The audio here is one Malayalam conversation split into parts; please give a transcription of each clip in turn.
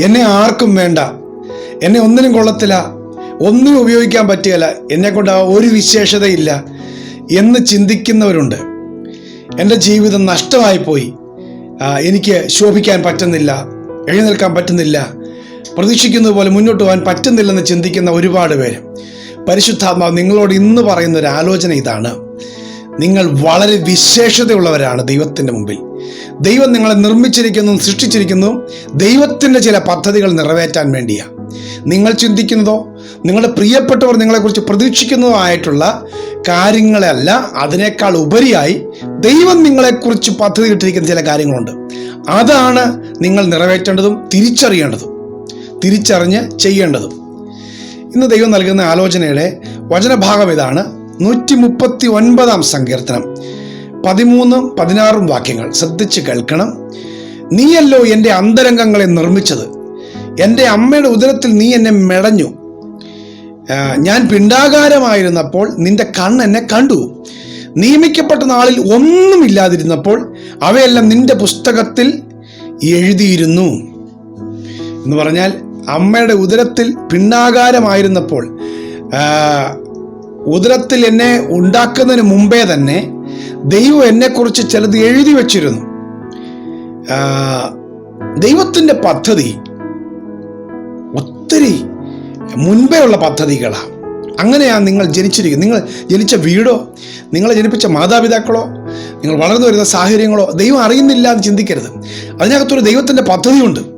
എന്നെ ആർക്കും വേണ്ട. എന്നെ ഒന്നിനും കൊള്ളത്തില്ല. ഒന്നിനും ഉപയോഗിക്കാൻ പറ്റുകയില്ല. എന്നെ കൊണ്ട് ആ ഒരു വിശേഷതയില്ല എന്ന് ചിന്തിക്കുന്നവരുണ്ട്. എന്റെ ജീവിതം നഷ്ടമായി പോയി എനിക്ക് ശോഭിക്കാൻ പറ്റുന്നില്ല. എഴുന്നേൽക്കാൻ പറ്റുന്നില്ല. പ്രതീക്ഷിക്കുന്നത് പോലെ മുന്നോട്ട് പോകാൻ പറ്റുന്നില്ലെന്ന് ചിന്തിക്കുന്ന ഒരുപാട് പേര്. പരിശുദ്ധാത്മാവ് നിങ്ങളോട് ഇന്ന് പറയുന്ന ഒരു ആലോചന ഇതാണ്. നിങ്ങൾ വളരെ വിശേഷതയുള്ളവരാണ് ദൈവത്തിന്റെ മുമ്പിൽ. ദൈവം നിങ്ങളെ നിർമ്മിച്ചിരിക്കുന്നു സൃഷ്ടിച്ചിരിക്കുന്നു. ദൈവത്തിന്റെ ചില പദ്ധതികൾ നിറവേറ്റാൻ വേണ്ടിയാണ് നിങ്ങൾ ചിന്തിക്കുന്നതോ നിങ്ങളുടെ പ്രിയപ്പെട്ടവർ നിങ്ങളെക്കുറിച്ച് പ്രതീക്ഷിക്കുന്നതോ ആയിട്ടുള്ള കാര്യങ്ങളല്ല അതിനേക്കാൾ ഉപരിയായി ദൈവം നിങ്ങളെക്കുറിച്ച് പദ്ധതി ഇട്ടിരിക്കുന്ന ചില കാര്യങ്ങളുണ്ട്. അതാണ് നിങ്ങൾ നിറവേറ്റേണ്ടതും തിരിച്ചറിയേണ്ടതും തിരിച്ചറിഞ്ഞ് ചെയ്യേണ്ടതും. ഇന്ന് ദൈവം നൽകുന്ന ആലോചനയുടെ വചനഭാഗം ഇതാണ് നൂറ്റി മുപ്പത്തി ഒൻപതാം സങ്കീർത്തനം. പതിമൂന്നും പതിനാറും വാക്യങ്ങൾ ശ്രദ്ധിച്ച് കേൾക്കണം. നീയല്ലോ എന്റെ അന്തരംഗങ്ങളെ നിർമ്മിച്ചത്. എന്റെ അമ്മയുടെ ഉദരത്തിൽ നീ എന്നെ മെടഞ്ഞു. ഞാൻ പിണ്ടാകാരമായിരുന്നപ്പോൾ നിന്റെ കണ്ണ് എന്നെ കണ്ടു. നിയമിക്കപ്പെട്ട നാളിൽ ഒന്നുമില്ലാതിരുന്നപ്പോൾ അവയെല്ലാം നിന്റെ പുസ്തകത്തിൽ എഴുതിയിരുന്നു. എന്ന് പറഞ്ഞാൽ അമ്മയുടെ ഉദരത്തിൽ പിണ്ണാകാരമായിരുന്നപ്പോൾ ആ, ഉദരത്തിൽ എന്നെ ഉണ്ടാക്കുന്നതിന് മുമ്പേ തന്നെ ദൈവം എന്നെക്കുറിച്ച് ചിലത് എഴുതി വച്ചിരുന്നു. ദൈവത്തിന്റെ പദ്ധതി ഒത്തിരി മുൻപേ ഉള്ള പദ്ധതികളാണ് അങ്ങനെയാണ് നിങ്ങൾ ജനിച്ചിരിക്കുന്നത്. നിങ്ങൾ ജനിച്ച വീടോ നിങ്ങളെ ജനിപ്പിച്ച മാതാപിതാക്കളോ നിങ്ങൾ വളർന്നു വരുന്ന സാഹചര്യങ്ങളോ ദൈവം അറിയുന്നില്ല എന്ന് ചിന്തിക്കരുത്. അതിനകത്തൊരു ദൈവത്തിന്റെ പദ്ധതിയുണ്ട്.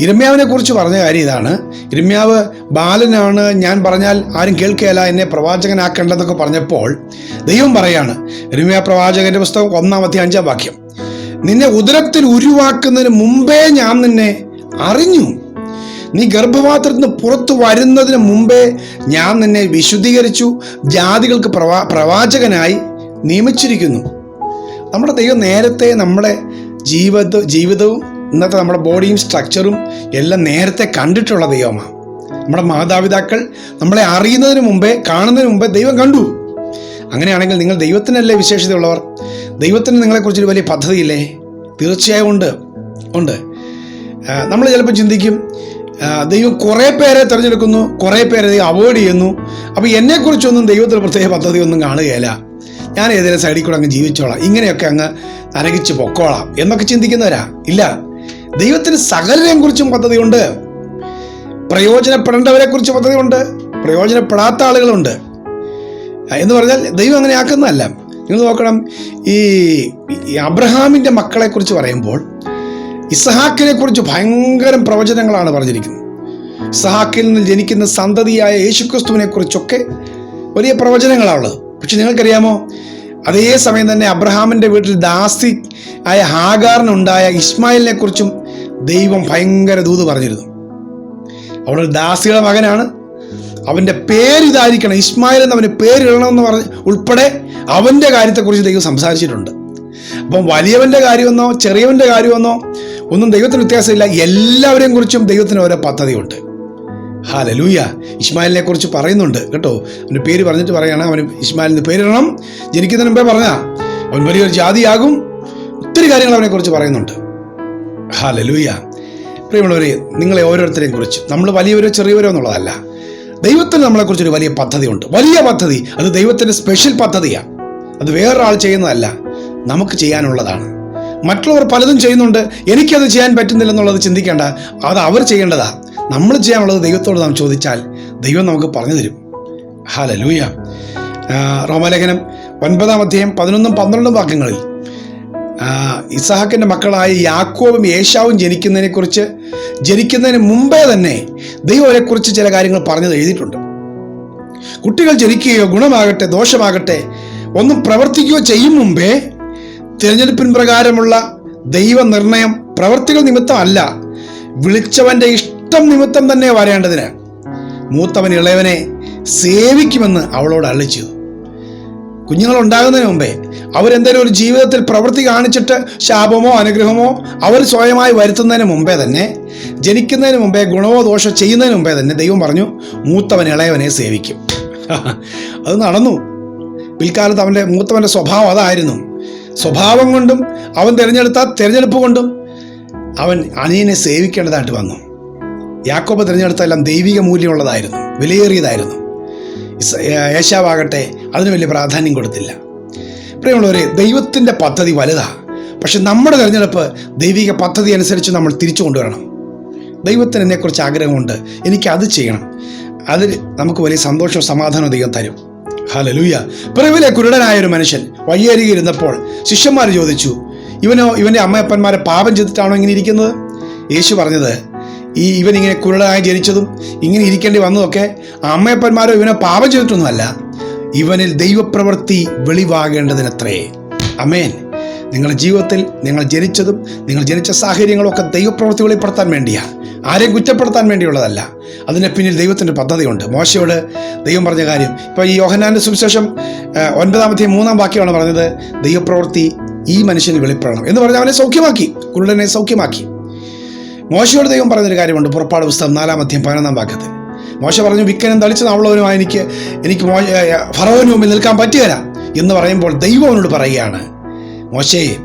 ഇരമ്യാവിനെ കുറിച്ച് പറഞ്ഞ കാര്യം ഇതാണ്. ഇരമ്യാവ് ബാലനാണ് ഞാൻ പറഞ്ഞാൽ ആരും കേൾക്കുകയല്ല എന്നെ പ്രവാചകനാക്കേണ്ടതൊക്കെ പറഞ്ഞപ്പോൾ ദൈവം പറയാണ് ഇരമ്യാ പ്രവാചകന്റെ പുസ്തകം ഒന്നാമത്തെ അഞ്ചാം വാക്യം നിന്നെ ഉദരത്തിൽ ഉരുവാക്കുന്നതിന് മുമ്പേ ഞാൻ നിന്നെ അറിഞ്ഞു. നീ ഗർഭപാത്രത്തിൽ നിന്ന് പുറത്തു വരുന്നതിന് മുമ്പേ ഞാൻ നിന്നെ വിശുദ്ധീകരിച്ചു ജാതികൾക്ക് പ്രവാ പ്രവാചകനായി നിയമിച്ചിരിക്കുന്നു. നമ്മുടെ ദൈവം നേരത്തെ നമ്മുടെ ജീവിത ജീവിതവും ഇന്നത്തെ നമ്മുടെ ബോഡിയും സ്ട്രക്ചറും എല്ലാം നേരത്തെ കണ്ടിട്ടുള്ള ദൈവമാണ്. നമ്മുടെ മാതാപിതാക്കൾ നമ്മളെ അറിയുന്നതിന് മുമ്പേ കാണുന്നതിന് മുമ്പേ ദൈവം കണ്ടു. അങ്ങനെയാണെങ്കിൽ നിങ്ങൾ ദൈവത്തിനല്ലേ വിശേഷതയുള്ളവർ? ദൈവത്തിന് നിങ്ങളെക്കുറിച്ചൊരു വലിയ പദ്ധതിയില്ലേ? തീർച്ചയായും ഉണ്ട്. ഉണ്ട്. നമ്മൾ ചിലപ്പോൾ ചിന്തിക്കും ദൈവം കുറേ പേരെ തിരഞ്ഞെടുക്കുന്നു കുറേ പേരെ അവോയ്ഡ് ചെയ്യുന്നു. അപ്പോൾ എന്നെക്കുറിച്ചൊന്നും ദൈവത്തിന് പ്രത്യേക പദ്ധതി ഒന്നും കാണുകയില്ല. ഞാൻ ഏതെങ്കിലും സൈഡിൽ കൂടെ അങ്ങ് ജീവിച്ചോളാം. ഇങ്ങനെയൊക്കെ അങ്ങ് നരകിച്ച് പൊക്കോളാം. എന്നൊക്കെ ചിന്തിക്കുന്നവരാ? ഇല്ല. ദൈവത്തിന് സകലരെയും കുറിച്ചും പദ്ധതിയുണ്ട്. പ്രയോജനപ്പെടേണ്ടവരെ കുറിച്ച് പദ്ധതിയുണ്ട്. പ്രയോജനപ്പെടാത്ത ആളുകളുണ്ട്. എന്ന് പറഞ്ഞാൽ ദൈവം അങ്ങനെ ആക്കുന്നതല്ല. നിങ്ങൾ നോക്കണം ഈ അബ്രഹാമിന്റെ മക്കളെക്കുറിച്ച് പറയുമ്പോൾ ഇസഹാക്കിനെ കുറിച്ച് ഭയങ്കര പ്രവചനങ്ങളാണ് പറഞ്ഞിരിക്കുന്നത്. ഇസഹാക്കിൽ നിന്ന് ജനിക്കുന്ന സന്തതിയായ യേശുക്രിസ്തുവിനെ കുറിച്ചൊക്കെ വലിയ പ്രവചനങ്ങളാണുള്ളത്. പക്ഷെ നിങ്ങൾക്കറിയാമോ? അതേ സമയം തന്നെ അബ്രഹാമിന്റെ വീട്ടിൽ ദാസി ആയ ഹാഗാറിനുണ്ടായ ഇസ്മായിലിനെ കുറിച്ചും ദൈവം ഭയങ്കര ദൂത് പറഞ്ഞിരുന്നു. അവനൊരു ദാസിയുടെ മകനാണ്. അവന്റെ പേരിതായിരിക്കണം ഇസ്മായിൽ എന്ന് അവന് പേരിടണമെന്ന് പറഞ്ഞ് ഉൾപ്പെടെ അവന്റെ കാര്യത്തെക്കുറിച്ച് ദൈവം സംസാരിച്ചിട്ടുണ്ട്. അപ്പം വലിയവന്റെ കാര്യമെന്നോ ചെറിയവന്റെ കാര്യമെന്നോ ഒന്നും ദൈവത്തിന് വ്യത്യാസമില്ല. എല്ലാവരെയും കുറിച്ചും ദൈവത്തിന് ഓരോ പദ്ധതിയുണ്ട്. ഹാലലൂയ ഇസ്മായിലിനെ കുറിച്ച് പറയുന്നുണ്ട്. കേട്ടോ അവന്റെ പേര് പറഞ്ഞിട്ട് പറയണം. അവന് ഇസ്മായിലിന് പേരിടണം ജനിക്കുന്നതിന് മുമ്പേ പറഞ്ഞ അവൻ വലിയൊരു ജാതിയാകും. ഒത്തിരി കാര്യങ്ങൾ അവനെക്കുറിച്ച് പറയുന്നുണ്ട്. ഹാലലൂയ. പ്രിയമുള്ളവരെ നിങ്ങളെ ഓരോരുത്തരെയും കുറിച്ച് നമ്മൾ വലിയവരോ ചെറിയവരോ എന്നുള്ളതല്ല. ദൈവത്തിന് നമ്മളെക്കുറിച്ചൊരു വലിയ പദ്ധതിയുണ്ട്. വലിയ പദ്ധതി. അത് ദൈവത്തിന്റെ സ്പെഷ്യൽ പദ്ധതിയാണ് അത് വേറൊരാൾ ചെയ്യുന്നതല്ല. നമുക്ക് ചെയ്യാനുള്ളതാണ്. മറ്റുള്ളവർ പലതും ചെയ്യുന്നുണ്ട്. എനിക്കത് ചെയ്യാൻ പറ്റുന്നില്ലെന്നുള്ളത് ചിന്തിക്കേണ്ട. അത് അവർ ചെയ്യേണ്ടതാ. നമ്മൾ ചെയ്യാനുള്ളത് ദൈവത്തോട് നാം ചോദിച്ചാൽ ദൈവം നമുക്ക് പറഞ്ഞു തരും. ഹാലലൂയ. റോമലേഖനം ഒൻപതാം അധ്യായം പതിനൊന്നും പന്ത്രണ്ടും വാക്യങ്ങളിൽ ആ, ഇസഹാക്കിന്റെ മക്കളായ യാക്കോബും യേശാവും ജനിക്കുന്നതിനെക്കുറിച്ച് ജനിക്കുന്നതിന് മുമ്പേ തന്നെ ദൈവത്തെക്കുറിച്ച് ചില കാര്യങ്ങൾ പറഞ്ഞത് എഴുതിയിട്ടുണ്ട്. കുട്ടികൾ ജനിക്കുകയോ ഗുണമാകട്ടെ ദോഷമാകട്ടെ ഒന്നും പ്രവർത്തിക്കുകയോ ചെയ്യും മുമ്പേ തിരഞ്ഞെടുപ്പിൻ പ്രകാരമുള്ള ദൈവനിർണയം പ്രവർത്തികൾ നിമിത്തമല്ല വിളിച്ചവന്റെ ഇഷ്ടം നിമിത്തം തന്നെ വരേണ്ടതിന് മൂത്തവൻ ഇളയവനെ സേവിക്കുമെന്ന് അവളോട് അള്ളിച്ചു കുഞ്ഞുങ്ങൾ ഉണ്ടാകുന്നതിന് മുമ്പേ അവരെന്തെങ്കിലും ഒരു ജീവിതത്തിൽ പ്രവൃത്തി കാണിച്ചിട്ട് ശാപമോ അനുഗ്രഹമോ അവർ സ്വയമായി വരുത്തുന്നതിന് മുമ്പേ തന്നെ ജനിക്കുന്നതിന് മുമ്പേ ഗുണമോ ദോഷം ചെയ്യുന്നതിന് മുമ്പേ തന്നെ ദൈവം പറഞ്ഞു മൂത്തവൻ ഇളയവനെ സേവിക്കും. അത് നടന്നു. പിൽക്കാലത്ത് അവന്റെ മൂത്തവന്റെ സ്വഭാവം അതായിരുന്നു. സ്വഭാവം കൊണ്ടും അവൻ തിരഞ്ഞെടുത്ത തിരഞ്ഞെടുപ്പ് കൊണ്ടും അവൻ അനിയനെ സേവിക്കേണ്ടതായിട്ട് വന്നു. യാക്കോബ് തിരഞ്ഞെടുത്തെല്ലാം ദൈവിക മൂല്യമുള്ളതായിരുന്നു വിലയേറിയതായിരുന്നു. ഏ- അതിന് വലിയ പ്രാധാന്യം കൊടുത്തില്ല. പ്രിയമുള്ളവരെ ദൈവത്തിന്റെ പദ്ധതി വലുതാ. പക്ഷെ നമ്മുടെ തിരഞ്ഞെടുപ്പ് ദൈവിക പദ്ധതി അനുസരിച്ച് നമ്മൾ തിരിച്ചു കൊണ്ടുവരണം. ദൈവത്തിന് എന്നെക്കുറിച്ച് ആഗ്രഹമുണ്ട്. എനിക്ക് അത് ചെയ്യണം. അതിൽ നമുക്ക് വലിയ സന്തോഷവും സമാധാനവും ദൈവം തരും. ഹലലൂയ പിറവിലെ കുരുടനായ ഒരു മനുഷ്യൻ വഴിയരികെ ഇരുന്നപ്പോൾ ശിഷ്യന്മാർ ചോദിച്ചു ഇവനോ ഇവന്റെ അമ്മയപ്പന്മാരെ പാപം ചെയ്തിട്ടാണോ ഇങ്ങനെ ഇരിക്കുന്നത്? യേശു പറഞ്ഞത് ഈ ഇവൻ ഇങ്ങനെ കുരുടനായി ജനിച്ചതും ഇങ്ങനെ ഇരിക്കേണ്ടി വന്നതൊക്കെ അമ്മയപ്പന്മാരോ ഇവനെ പാപം ചെയ്തിട്ടൊന്നുമല്ല. ഇവനിൽ ദൈവപ്രവൃത്തി വെളിവാകേണ്ടതിനത്രേ. അമേൻ. നിങ്ങളുടെ ജീവിതത്തിൽ നിങ്ങൾ ജനിച്ചതും നിങ്ങൾ ജനിച്ച സാഹചര്യങ്ങളൊക്കെ ദൈവപ്രവൃത്തി വെളിപ്പെടുത്താൻ വേണ്ടിയാണ് ആരെയും കുറ്റപ്പെടുത്താൻ വേണ്ടിയുള്ളതല്ല. അതിന് പിന്നിൽ ദൈവത്തിന്റെ പദ്ധതിയുണ്ട്. മോശയോട് ദൈവം പറഞ്ഞ കാര്യം. ഇപ്പോൾ ഈ യോഹനാന്റെ സുവിശേഷം ഒൻപതാമത്തെ മൂന്നാം വാക്യമാണ് പറഞ്ഞത് ദൈവപ്രവൃത്തി ഈ മനുഷ്യന് വെളിപ്പെടണം എന്ന് പറഞ്ഞ് അവനെ സൗഖ്യമാക്കി. കുരുടനെ സൗഖ്യമാക്കി. മോശയോട് ദൈവം പറഞ്ഞൊരു കാര്യമുണ്ട്. പുറപ്പാട് പുസ്തകം നാലാം മധ്യം പതിനൊന്നാം വാക്യത്തിൽ. മോശ പറഞ്ഞു വിക്കനും തളിച്ച് നാവുള്ളവനുമായി എനിക്ക് എനിക്ക് മോ ഫറോവിന് മുമ്പിൽ നിൽക്കാൻ പറ്റുകയില്ല. എന്ന് പറയുമ്പോൾ ദൈവം അവനോട് പറയുകയാണ്. മോശയെ യഹോ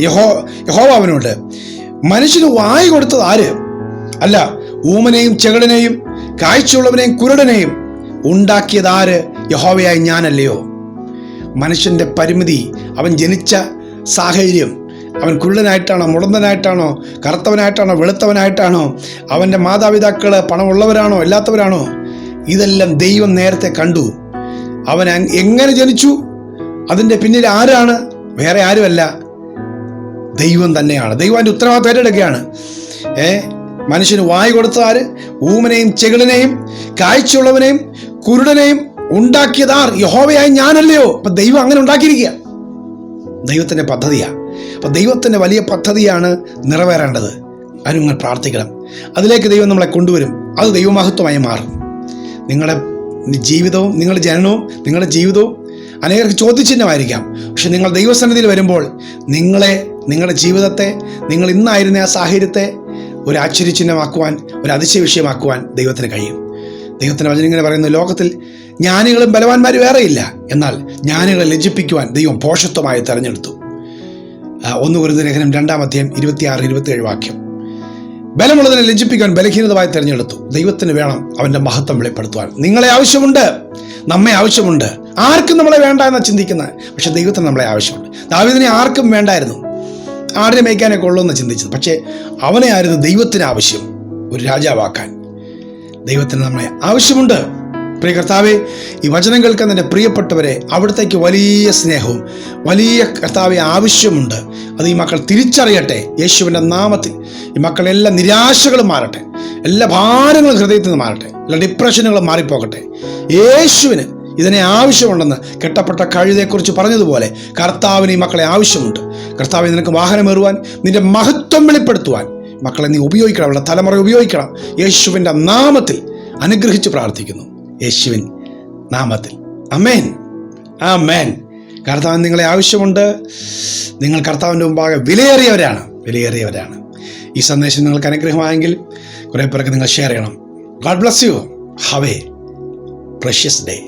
യഹോ യഹോവ അവനോട് മനുഷ്യന് വായി കൊടുത്തത് ആര്? അല്ല ഊമനെയും ചെകടനെയും കാഴ്ചയുള്ളവനെയും കുരുടനെയും ഉണ്ടാക്കിയത് ആര്? യഹോവയായി ഞാനല്ലയോ? മനുഷ്യന്റെ പരിമിതി അവൻ ജനിച്ച സാഹചര്യം അവൻ കുള്ളനായിട്ടാണോ മുടന്തനായിട്ടാണോ കറുത്തവനായിട്ടാണോ വെളുത്തവനായിട്ടാണോ അവന്റെ മാതാപിതാക്കൾ പണമുള്ളവരാണോ ഇല്ലാത്തവരാണോ ഇതെല്ലാം ദൈവം നേരത്തെ കണ്ടു. അവൻ എങ്ങനെ ജനിച്ചു? അതിന്റെ പിന്നിൽ ആരാണ്? വേറെ ആരുമല്ല. ദൈവം തന്നെയാണ്. ദൈവം ഉത്തരവാദിത്വം ഏറ്റെടുക്കുകയാണ്. ഏ മനുഷ്യന് വായി കൊടുത്ത ആര്? ഊമനെയും ചെകിളിനെയും കാഴ്ചയുള്ളവനെയും കുരുടനെയും ഉണ്ടാക്കിയതാർ യഹോവയായി ഞാനല്ലയോ? അപ്പം ദൈവം അങ്ങനെ ഉണ്ടാക്കിയിരിക്കുക. ദൈവത്തിന്റെ പദ്ധതിയാണ് അപ്പോൾ ദൈവത്തിന്റെ വലിയ പദ്ധതിയാണ് നിറവേറേണ്ടത്. അതിന് നിങ്ങൾ പ്രാർത്ഥിക്കണം. അതിലേക്ക് ദൈവം നമ്മളെ കൊണ്ടുവരും. അത് ദൈവമഹത്വമായി മാറും. നിങ്ങളുടെ ജീവിതവും നിങ്ങളുടെ ജനനവും നിങ്ങളുടെ ജീവിതവും അനേകർക്ക് ചോദ്യചിഹ്നമായിരിക്കാം. പക്ഷെ നിങ്ങൾ ദൈവസന്നിധിയിൽ വരുമ്പോൾ നിങ്ങളെ നിങ്ങളുടെ ജീവിതത്തെ നിങ്ങൾ ഇന്നായിരുന്ന ആ സാഹചര്യത്തെ ഒരു ആശ്ചര്യചിഹ്നമാക്കുവാൻ ഒരു അതിശയ വിഷയമാക്കുവാൻ ദൈവത്തിന് കഴിയും. ദൈവത്തിന്റെ വചനം ഇങ്ങനെ പറയുന്നു ലോകത്തിൽ ജ്ഞാനികളും ബലവാന്മാരും വേറെയില്ല. എന്നാൽ ജ്ഞാനികളെ ലജ്ജിപ്പിക്കുവാൻ ദൈവം പോഷത്വമായി തെരഞ്ഞെടുത്തു. ഒന്ന് കുരുന്ന ലേഖനം രണ്ടാം അധ്യായം ഇരുപത്തിയാറ് ഇരുപത്തിയേഴ് വാക്യം. ബലമുള്ളതിനെ ലജ്ജിപ്പിക്കാൻ ബലഹീനതമായി തിരഞ്ഞെടുത്തു. ദൈവത്തിന് വേണം അവന്റെ മഹത്വം വെളിപ്പെടുത്തുവാൻ. നിങ്ങളെ ആവശ്യമുണ്ട്. നമ്മെ ആവശ്യമുണ്ട്. ആർക്കും നമ്മളെ വേണ്ട എന്നാ ചിന്തിക്കുന്നത്? പക്ഷെ ദൈവത്തിന് നമ്മളെ ആവശ്യമുണ്ട്. ദാവീദിനെ ആർക്കും വേണ്ടായിരുന്നു. ആടിനെ മേയ്ക്കാനൊക്കെ ഉള്ളൂ എന്ന് ചിന്തിച്ചത്. പക്ഷേ അവനെ ആയിരുന്നു ദൈവത്തിന് ആവശ്യം. ഒരു രാജാവാക്കാൻ ദൈവത്തിന് നമ്മളെ ആവശ്യമുണ്ട്. പ്രിയ കർത്താവെ ഈ വചനം കേൾക്കുന്ന എന്റെ പ്രിയപ്പെട്ടവരെ അവിടത്തേക്ക് വലിയ സ്നേഹവും വലിയ കർത്താവെ ആവശ്യമുണ്ട്. അത് ഈ മക്കൾ തിരിച്ചറിയട്ടെ യേശുവിന്റെ നാമത്തിൽ. ഈ മക്കളെല്ലാ നിരാശകളും മാറട്ടെ എല്ലാ ഭാരങ്ങളും ഹൃദയത്തിൽ നിന്ന് മാറട്ടെ എല്ലാ ഡിപ്രഷനുകളും മാറിപ്പോകട്ടെ. യേശുവിന് ഇതിനെ ആവശ്യമുണ്ടെന്ന് കെട്ടപ്പെട്ട കഴുതയെക്കുറിച്ച് പറഞ്ഞതുപോലെ കർത്താവിന് ഈ മക്കളെ ആവശ്യമുണ്ട്. കർത്താവിന് നിനക്ക് വാഹനമേറുവാൻ നിന്റെ മഹത്വം വെളിപ്പെടുത്തുവാൻ മക്കളെ നീ ഉപയോഗിക്കണം അവളുടെ തലമുറ ഉപയോഗിക്കണം. യേശുവിന്റെ നാമത്തിൽ അനുഗ്രഹിച്ച് പ്രാർത്ഥിക്കുന്നു. യേശുവിൻ നാമത്തിൽ. അമേൻ ആ മേൻ കർത്താവ് നിങ്ങളെ ആവശ്യമുണ്ട്. നിങ്ങൾ കർത്താവിന്റെ മുമ്പാകെ വിലയേറിയവരാണ്. വിലയേറിയവരാണ്. ഈ സന്ദേശം നിങ്ങൾക്ക് അനുഗ്രഹമായെങ്കിൽ കുറേ പേർക്ക് നിങ്ങൾ ഷെയർ ചെയ്യണം. God bless you have a precious day